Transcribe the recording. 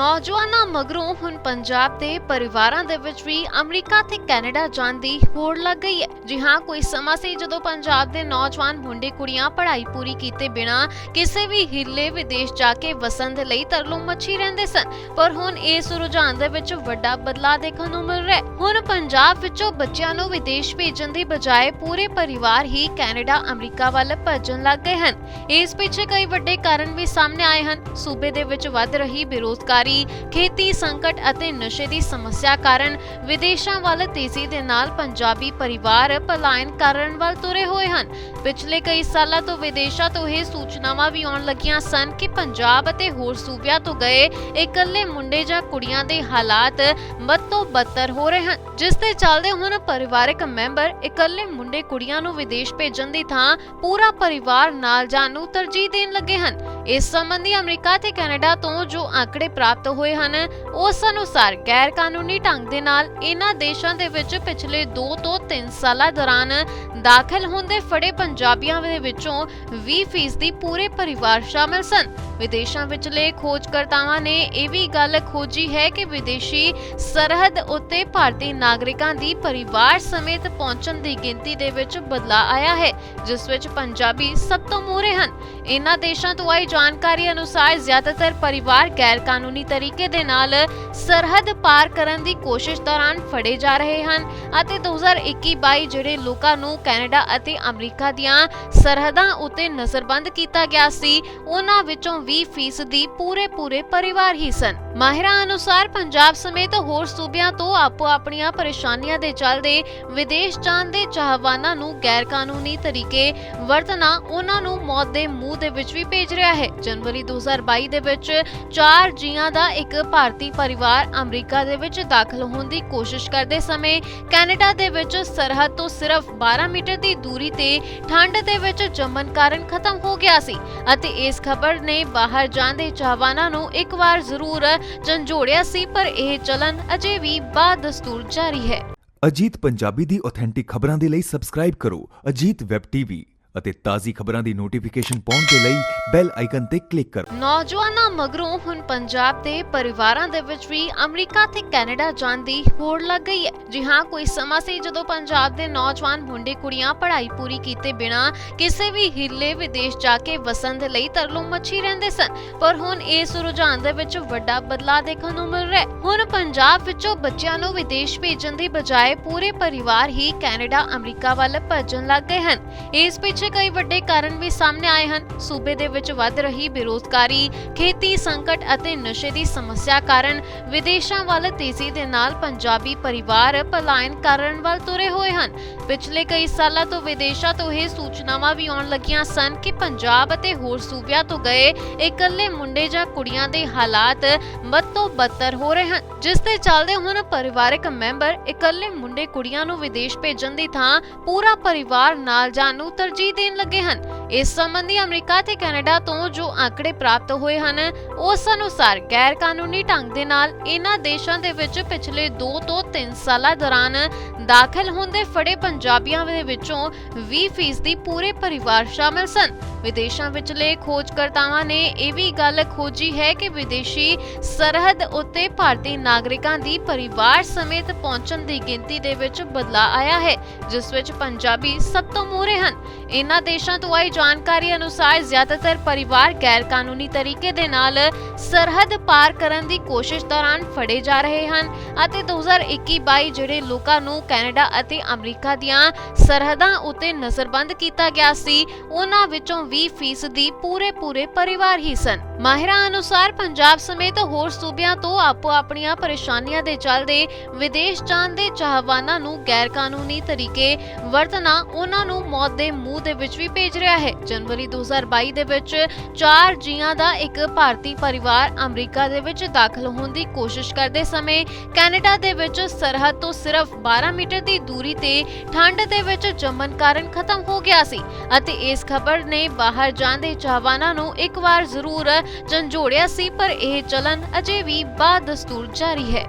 ਨੌਜਵਾਨਾਂ ਮਗਰੋਂ ਹੁਣ ਪੰਜਾਬ ਦੇ ਪਰਿਵਾਰਾਂ ਦੇ ਵਿੱਚ ਵੀ ਅਮਰੀਕਾ ਤੇ ਕੈਨੇਡਾ ਜਾਣ ਦੀ ਹੋੜ ਲੱਗ ਗਈ ਹੈ। ਜੀ ਹਾਂ, ਕੋਈ ਸਮਾਂ ਸੀ ਜਦੋਂ ਪੰਜਾਬ ਦੇ ਨੌਜਵਾਨ ਮੁੰਡੇ ਕੁੜੀਆਂ ਪੜ੍ਹਾਈ ਪੂਰੀ ਕੀਤੇ ਬਿਨਾਂ ਕਿਸੇ ਵੀ ਹਿੱਲੇ ਵਿਦੇਸ਼ ਜਾ ਕੇ ਵਸਣ ਦੇ ਲਈ ਤਰਲੋ ਮੱਛੀ ਰਹਿੰਦੇ ਸਨ। ਪਰ ਹੁਣ ਇਸ ਰੁਝਾਨ ਦੇ ਵਿੱਚ ਵੱਡਾ ਬਦਲਾਅ ਦੇਖਣ ਨੂੰ ਮਿਲ ਰਿਹਾ ਹੈ। ਹੁਣ ਪੰਜਾਬ ਵਿੱਚੋਂ ਬੱਚਿਆਂ ਨੂੰ ਵਿਦੇਸ਼ ਭੇਜਣ ਦੀ ਬਜਾਏ ਪੂਰੇ ਪਰਿਵਾਰ ਹੀ ਕੈਨੇਡਾ, ਅਮਰੀਕਾ ਵੱਲ ਭੱਜਣ ਲੱਗ ਗਏ ਹਨ। ਇਸ ਪਿੱਛੇ ਕਈ ਵੱਡੇ ਕਾਰਨ ਵੀ ਸਾਹਮਣੇ ਆਏ ਹਨ। ਸੂਬੇ ਦੇ ਵਿੱਚ ਵੱਧ ਰਹੀ ਬੇਰੋਜ਼ਗਾਰੀ ਖੇਤੀ ਸੰਕਟ ਅਤੇ ਨਸ਼ੇ ਦੀ ਸਮੱਸਿਆ ਕਾਰਨ ਵਿਦੇਸ਼ਾਂ ਵੱਲ ਤੇਜ਼ੀ ਦੇ ਨਾਲ ਪੰਜਾਬੀ ਪਰਿਵਾਰ ਪਲਾਇਨ ਕਰਨ ਵੱਲ ਤੁਰੇ ਹੋਏ ਹਨ। ਪਿਛਲੇ ਕਈ ਸਾਲਾਂ ਤੋਂ ਵਿਦੇਸ਼ਾਂ ਤੋਂ ਇਹ ਸੂਚਨਾਵਾਂ ਵੀ ਆਉਣ ਲੱਗੀਆਂ ਸਨ ਕਿ ਪੰਜਾਬ ਅਤੇ ਹੋਰ ਸੂਬਿਆਂ ਤੋਂ ਗਏ ਇਕੱਲੇ ਮੁੰਡੇ ਜਾਂ ਕੁੜੀਆਂ ਦੇ ਹਾਲਾਤ ਬਦ ਤੋਂ ਬੱਤਰ ਹੋ ਰਹੇ ਹਨ, ਜਿਸ ਦੇ ਚੱਲਦੇ ਹੁਣ ਪਰਿਵਾਰਕ ਮੈਂਬਰ ਇਕੱਲੇ ਮੁੰਡੇ ਕੁੜੀਆਂ ਨੂੰ ਵਿਦੇਸ਼ ਭੇਜਣ ਦੀ ਥਾਂ ਪੂਰਾ ਪਰਿਵਾਰ ਨਾਲ ਜਾਣ ਨੂੰ ਤਰਜੀਹ ਦੇਣ ਲੱਗੇ ਹਨ। ਇਸ ਸੰਬੰਧੀ ਅਮਰੀਕਾ ਤੇ ਕੈਨੇਡਾ ਤੋਂ ਜੋ ਆંકੜੇ ਪ੍ਰਾਪਤ ਹੋਏ ਹਨ ਉਸ ਅਨੁਸਾਰ ਗੈਰ ਕਾਨੂੰਨੀ ਢੰਗ ਦੇ ਨਾਲ ਇਹਨਾਂ ਦੇਸ਼ਾਂ ਦੇ ਵਿੱਚ ਪਿਛਲੇ 2 ਤੋਂ 3 ਸਾਲਾਂ ਦੌਰਾਨ ਦਾਖਲ ਹੁੰਦੇ ਫੜੇ ਪੰਜਾਬੀਆਂ ਦੇ ਵਿੱਚੋਂ 20% ਪੂਰੇ ਪਰਿਵਾਰ ਸ਼ਾਮਲ ਸਨ। ਵਿਦੇਸ਼ਾਂ ਵਿਚਲੇ ਖੋਜਕਰਤਾਵਾਂ ਨੇ ਇਹ ਵੀ ਗੱਲ ਖੋਜੀ ਹੈ ਕਿ ਵਿਦੇਸ਼ੀ ਸਰਹੱਦ ਉੱਤੇ ਭਾਰਤੀ ਨਾਗਰਿਕਾਂ ਦੀ ਪਰਿਵਾਰ ਸਮੇਤ ਪਹੁੰਚਣ ਦੀ ਗਿਣਤੀ ਦੇ ਵਿੱਚ ਬਦਲਾਅ ਆਇਆ ਹੈ, ਜਿਸ ਵਿੱਚ ਪੰਜਾਬੀ ਸਭ ਤੋਂ ਮੂਹਰੇ ਹਨ। ਇਨ੍ਹਾਂ ਦੇਸ਼ਾਂ ਤੋਂ ਆਈ ਜਾਣਕਾਰੀ ਅਨੁਸਾਰ ਜ਼ਿਆਦਾਤਰ ਪਰਿਵਾਰ ਗੈਰ ਕਾਨੂੰਨੀ ਤਰੀਕੇ ਦੇ ਨਾਲ ਸਰਹੱਦ ਪਾਰ ਕਰਨ ਦੀ ਕੋਸ਼ਿਸ਼ ਦੌਰਾਨ ਫੜੇ ਜਾ ਰਹੇ ਹਨ ਅਤੇ 2021-22 ਜਿਹੜੇ ਲੋਕਾਂ ਨੂੰ ਕੈਨੇਡਾ ਅਤੇ ਅਮਰੀਕਾ ਦੀਆਂ ਸਰਹੱਦਾਂ ਉੱਤੇ ਨਜ਼ਰਬੰਦ ਕੀਤਾ ਗਿਆ ਸੀ, ਉਹਨਾਂ ਵਿੱਚੋਂ 20 ਫੀਸਦੀ ਪੂਰੇ ਪੂਰੇ ਪਰਿਵਾਰ ਹੀ ਸਨ। ਮਾਹਿਰਾਂ ਅਨੁਸਾਰ ਪੰਜਾਬ ਸਮੇਤ ਹੋਰ ਸੂਬਿਆਂ ਤੋਂ ਆਪੋ ਆਪਣੀਆਂ ਪਰੇਸ਼ਾਨੀਆਂ ਦੇ ਚੱਲਦੇ ਵਿਦੇਸ਼ ਜਾਣ ਦੇ ਚਾਹਵਾਨਾਂ ਨੂੰ ਗੈਰ ਕਾਨੂੰਨੀ ਤਰੀਕੇ ਵਰਤਣਾ ਉਹਨਾਂ ਨੂੰ ਮੌਤ ਦੇ ਮੂੰਹ ਦੇ ਵਿੱਚ ਵੀ ਭੇਜ ਰਿਹਾ ਹੈ। ਜਨਵਰੀ 2022 ਦੇ ਵਿੱਚ ਚਾਰ ਜੀਆਂ ਦਾ ਇੱਕ ਭਾਰਤੀ ਪਰਿਵਾਰ ਅਮਰੀਕਾ ਦੇ ਵਿੱਚ ਦਾਖਲ ਹੋਣ ਦੀ ਕੋਸ਼ਿਸ਼ ਕਰਦੇ ਸਮੇਂ ਕੈਨੇਡਾ ਦੇ ਵਿੱਚ ਸਰਹੱਦ ਤੋਂ ਸਿਰਫ 12 ਮੀਟਰ ਦੀ ਦੂਰੀ ਤੇ ਠੰਡ ਦੇ ਵਿੱਚ ਜੰਮਣ ਕਾਰਨ ਖਤਮ ਹੋ ਗਿਆ ਸੀ ਅਤੇ ਇਸ ਖਬਰ ਨੇ ਬਾਹਰ ਜਾਣ ਦੇ ਚਾਹਵਾਨਾਂ ਨੂੰ ਇੱਕ ਵਾਰ ਜ਼ਰੂਰ ਝੰਜੋੜਿਆ ਸੀ, ਪਰ ਇਹ ਚਲਨ ਅਜੇ ਵੀ ਬਾਦਸਤੂਰ ਜਾਰੀ ਹੈ। ਅਜੀਤ ਪੰਜਾਬੀ ਦੀ ਆਥੈਂਟਿਕ ਖਬਰਾਂ ਦੇ ਲਈ ਸਬਸਕ੍ਰਾਈਬ ਕਰੋ। ਅਜੀਤ ਵੈਬ ਟੀਵੀ ਅਤੇ ਤਾਜ਼ੀ ਖਬਰਾਂ ਦੀ ਨੋਟੀਫਿਕੇਸ਼ਨ ਪਾਉਣ ਦੇ ਲਈ ਬੈਲ ਆਈਕਨ ਤੇ ਕਲਿੱਕ ਕਰੋ। ਨੌਜਵਾਨਾਂ ਮਗਰੋਂ ਹੁਣ ਪੰਜਾਬ ਦੇ ਪਰਿਵਾਰਾਂ ਦੇ ਵਿੱਚ ਵੀ ਅਮਰੀਕਾ ਤੇ ਕੈਨੇਡਾ ਜਾਣ ਦੀ ਹੋੜ ਲੱਗ ਗਈ ਹੈ। ਜੀ ਹਾਂ, ਕੋਈ ਸਮਾਂ ਸੀ ਜਦੋਂ ਪੰਜਾਬ ਦੇ ਨੌਜਵਾਨ ਮੁੰਡੇ ਕੁੜੀਆਂ ਪੜ੍ਹਾਈ ਪੂਰੀ ਕੀਤੇ ਬਿਨਾਂ ਕਿਸੇ ਵੀ ਹਿੱਲੇ ਵਿਦੇਸ਼ ਜਾ ਕੇ ਵਸਣ ਦੇ ਲਈ ਤਰਲੋ ਮੱਛੀ ਰਹਿੰਦੇ ਸਨ। ਪਰ ਹੁਣ ਇਸ ਰੁਝਾਨ ਦੇ ਵਿੱਚ ਵੱਡਾ ਬਦਲਾਅ ਦੇਖਣ ਨੂੰ ਮਿਲ ਰਿਹਾ ਹੈ। ਹੁਣ ਪੰਜਾਬ ਵਿੱਚੋਂ ਬੱਚਿਆਂ ਨੂੰ ਵਿਦੇਸ਼ ਭੇਜਣ ਦੀ ਬਜਾਏ ਪੂਰੇ ਪਰਿਵਾਰ ਹੀ ਕੈਨੇਡਾ ਅਮਰੀਕਾ ਵੱਲ ਭੱਜਣ ਲੱਗ ਗਏ ਹਨ। ਇਸ ਪਿੱਛੇ ਕਈ ਵੱਡੇ ਕਾਰਨ ਵੀ ਸਾਹਮਣੇ ਆਏ ਹਨ। ਸੂਬੇ ਦੇ ਵਿੱਚ ਵੱਧ ਰਹੀ ਬੇਰੋਜ਼ਗਾਰੀ, ਖੇਤੀ ਸੰਕਟ ਅਤੇ ਨਸ਼ੇ ਦੀ ਸਮੱਸਿਆ ਕਾਰਨ ਵਿਦੇਸ਼ਾਂ ਵੱਲ ਤੇਜ਼ੀ ਦੇ ਨਾਲ ਪੰਜਾਬੀ ਪਰਿਵਾਰ ਪਲਾਇਨ ਕਰਨ ਵੱਲ ਤੁਰੇ ਹੋਏ ਹਨ। ਪਿਛਲੇ ਕਈ ਸਾਲਾਂ ਤੋਂ ਵਿਦੇਸ਼ਾਂ ਤੋਂ ਇਹ ਸੂਚਨਾਵਾਂ ਵੀ ਆਉਣ ਲੱਗੀਆਂ ਸਨ ਕਿ ਪੰਜਾਬ ਅਤੇ ਹੋਰ ਸੂਬਿਆਂ ਤੋਂ ਗਏ ਇਕੱਲੇ ਮੁੰਡੇ ਜਾਂ ਕੁੜੀਆਂ ਦੇ ਹਾਲਾਤ ਬਦ ਤੋਂ ਬਦਤਰ ਹੋ ਰਹੇ ਹਨ। ਜਿਸ ਦੇ ਚੱਲਦੇ ਹੁਣ ਪਰਿਵਾਰਕ ਮੈਂਬਰ ਇਕੱਲੇ ਮੁੰਡੇ ਕੁੜੀਆਂ ਨੂੰ ਵਿਦੇਸ਼ ਭੇਜਣ ਦੀ ਥਾਂ ਪੂਰਾ ਪਰਿਵਾਰ ਨਾਲ ਜਾਣ ਨੂੰ ਤਰਜੀਹ ਦੇਣ ਲੱਗੇ ਹਨ। ਇਸ ਸੰਬੰਧੀ ਅਮਰੀਕਾ ਤੇ ਕੈਨੇਡਾ ਤੋਂ ਜੋ ਆંકੜੇ ਪ੍ਰਾਪਤ ਹੋਏ ਹਨ ਉਸ ਅਨੁਸਾਰ ਗੈਰ ਕਾਨੂੰਨੀ ਢੰਗ ਦੇ ਨਾਲ ਇਹਨਾਂ ਦੇਸ਼ਾਂ ਦੇ ਵਿੱਚ ਪਿਛਲੇ 2 ਤੋਂ 3 ਸਾਲਾਂ ਦੌਰਾਨ ਦਾਖਲ ਹੁੰਦੇ ਫੜੇ ਪੰਜਾਬੀਆਂ ਦੇ ਵਿੱਚੋਂ 20% ਦੀ ਪੂਰੇ ਪਰਿਵਾਰ ਸ਼ਾਮਲ ਸਨ। ਵਿਦੇਸ਼ਾਂ ਵਿਚਲੇ ਖੋਜਕਰਤਾਵਾਂ ਨੇ ਇਹ ਵੀ ਗੱਲ ਖੋਜੀ ਹੈ ਕਿ ਵਿਦੇਸ਼ੀ ਸਰਹੱਦ ਉੱਤੇ ਭਾਰਤੀ ਨਾਗਰਿਕਾਂ ਦੀ ਪਰਿਵਾਰ ਸਮੇਤ ਪਹੁੰਚਣ ਦੀ ਗਿਣਤੀ ਦੇ ਵਿੱਚ ਬਦਲਾਅ ਆਇਆ ਹੈ, ਜਿਸ ਵਿੱਚ ਪੰਜਾਬੀ ਸਭ ਤੋਂ ਮੂਹਰੇ ਹਨ। ਇਨ੍ਹਾਂ ਦੇਸ਼ਾਂ ਤੋਂ ਆਈ ਜਾਣਕਾਰੀ ਅਨੁਸਾਰ ਜ਼ਿਆਦਾਤਰ ਪਰਿਵਾਰ ਗੈਰ ਕਾਨੂੰਨੀ ਤਰੀਕੇ ਦੇ ਨਾਲ ਸਰਹੱਦ ਪਾਰ ਕਰਨ ਦੀ ਕੋਸ਼ਿਸ਼ ਦੌਰਾਨ ਫੜੇ ਜਾ ਰਹੇ ਹਨ ਅਤੇ 2021-22 ਜਿਹੜੇ ਲੋਕਾਂ ਨੂੰ ਕੈਨੇਡਾ ਅਤੇ ਅਮਰੀਕਾ ਦੀਆਂ ਸਰਹੱਦਾਂ ਉੱਤੇ ਨਜ਼ਰਬੰਦ ਕੀਤਾ ਗਿਆ ਸੀ, ਉਹਨਾਂ ਵਿੱਚੋਂ 20% ਦੀ ਪੂਰੇ ਪੂਰੇ ਪਰਿਵਾਰ ਹੀ ਸਨ। ਮਾਹਿਰਾਂ ਅਨੁਸਾਰ ਪੰਜਾਬ ਸਮੇਤ ਹੋਰ ਸੂਬਿਆਂ ਤੋਂ ਆਪੋ ਆਪਣੀਆਂ ਪਰੇਸ਼ਾਨੀਆਂ ਦੇ ਚੱਲਦੇ ਵਿਦੇਸ਼ ਜਾਣ ਦੇ ਚਾਹਵਾਨਾਂ ਨੂੰ ਗੈਰ ਕਾਨੂੰਨੀ ਤਰੀਕੇ ਵਰਤਣਾ, ਉਹਨਾਂ ਨੂੰ ਮੌਤ ਦੇ ਮੂੰਹ ਦੇ ਵਿੱਚ ਵੀ ਭੇਜ ਰਿਹਾ ਹੈ। ਜਨਵਰੀ 2022 ਦੇ ਵਿੱਚ ਚਾਰ ਜੀਆਂ ਦਾ ਇੱਕ ਭਾਰਤੀ ਪਰਿਵਾਰ ਅਮਰੀਕਾ ਦੇ ਵਿੱਚ ਦਾਖਲ ਹੋਣ ਦੀ ਕੋਸ਼ਿਸ਼ ਕਰਦੇ ਸਮੇਂ ਕੈਨੇਡਾ ਦੇ ਵਿੱਚ ਸਰਹੱਦ ਤੋਂ ਸਿਰਫ 12 ਮੀਟਰ ਦੀ ਦੂਰੀ ਤੇ ਠੰਡ ਦੇ ਵਿੱਚ ਜੰਮਣ ਕਾਰਨ ਖਤਮ ਹੋ ਗਿਆ ਸੀ ਅਤੇ ਇਸ ਖਬਰ ਨੇ ਬਾਹਰ ਜਾਣ ਦੇ ਚਾਹਵਾਨਾਂ ਨੂੰ ਇੱਕ ਵਾਰ ਜ਼ਰੂਰ ਝੰਜੋੜਿਆ ਸੀ, ਪਰ ਇਹ ਚਲਨ ਅਜੇ ਵੀ ਬਾਦਸਤੂਰ ਜਾਰੀ ਹੈ।